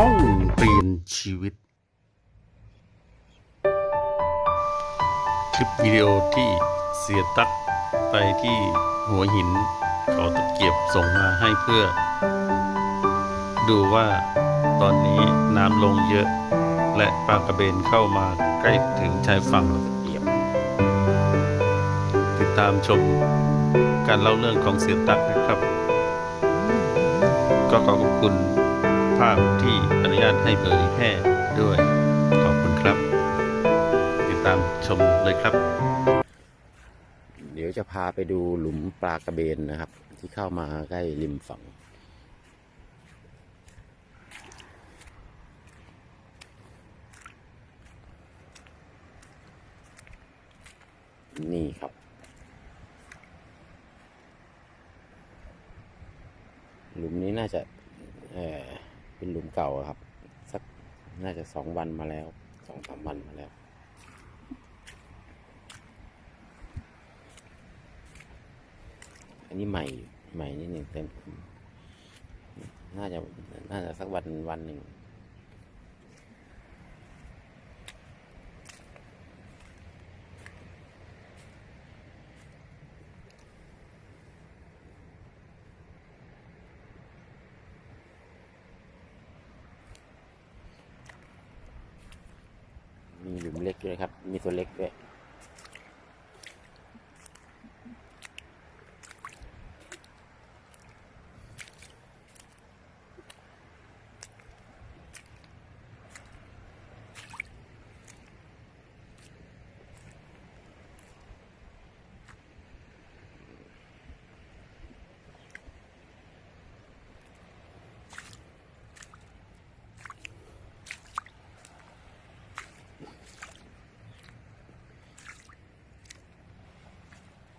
ห้องเรียนชีวิต คลิปวิดีโอที่เสียตักไปที่หัวหินเขาตะเกียบส่งมาให้เพื่อ ดูว่าตอนนี้น้ำลงเยอะ และปลากระเบนเข้ามาใกล้ถึงชายฝั่งเขาตะเกียบ ติดตามชมการเล่าเรื่องของเสียตักนะครับ ก็ขอขอบคุณ ภาพที่อนุญาตให้เผยแพร่ด้วย ขอบคุณครับ ติดตามชมเลยครับ เดี๋ยวจะพาไปดูหลุมปลากระเบนนะครับ ที่เข้ามาใกล้ริมฝั่งนี่ครับ หลุมนี้น่าจะเอ่อ เป็นหลุมเก่าครับ สักน่าจะสองวันมาแล้วสองสามวันมาแล้ว อันนี้ใหม่ใหม่นิดหนึ่งเต็ม น่าจะน่าจะสักวันวันหนึ่ง มีหลุมเล็กด้วยครับ มีตัวเล็กด้วย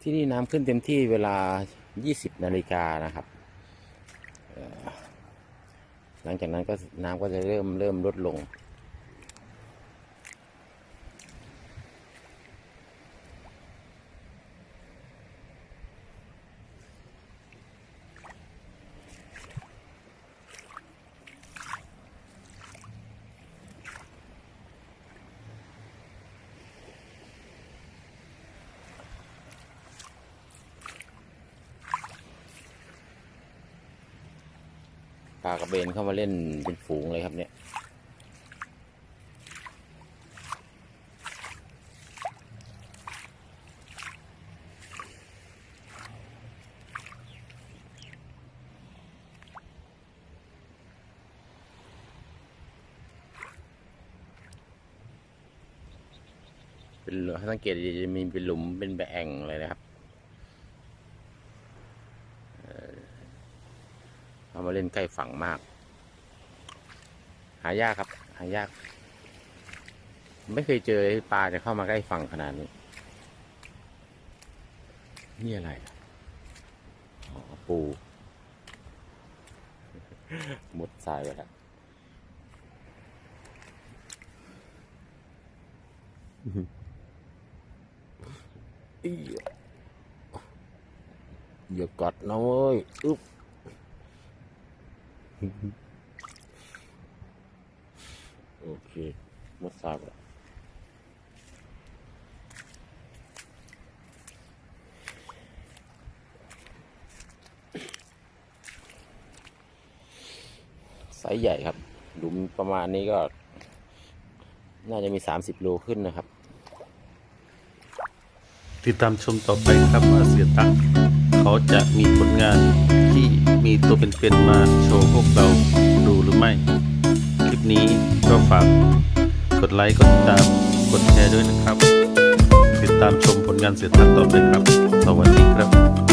ที่นี่น้ำขึ้นเต็มที่เวลา 20 นาฬิกานะครับ หลังจากนั้นก็น้ำก็จะเริ่มเริ่มลดลงากระเบนเข้ามาเล่นเป็นฝูงเลยครับเนี่ย เป็นหลุมถ้าสังเกตดีจะมีเป็นหลุมเป็นแบ่งเลยนะครับ เอามาเล่นใกล้ฝั่งมาก หายากครับ หายาก ไม่เคยเจอปลาจะเข้ามาใกล้ฝั่งขนาดนี้ นี่อะไรอ๋อปูหมดทรายไปแล้วอีอย่ากัดนะเว้ย อึ๊บ โอเคหมดทราบแล้วไซส์ใหญ่ครับ หลุมประมาณนี้ก็ น่าจะมีสามสิบโลขึ้นนะครับ ติดตามชมต่อไปครับว่าเสียตักเขาจะมีผลงานที่ มีตัวเป็นๆมาโชว์พวกเราดูหรือไม่ คลิปนี้ก็ฝากกดไลค์ กดติดตาม กดแชร์ด้วยนะครับ ติดตามชมผลงานเสียทักต่อไปครับ สวัสดีครับ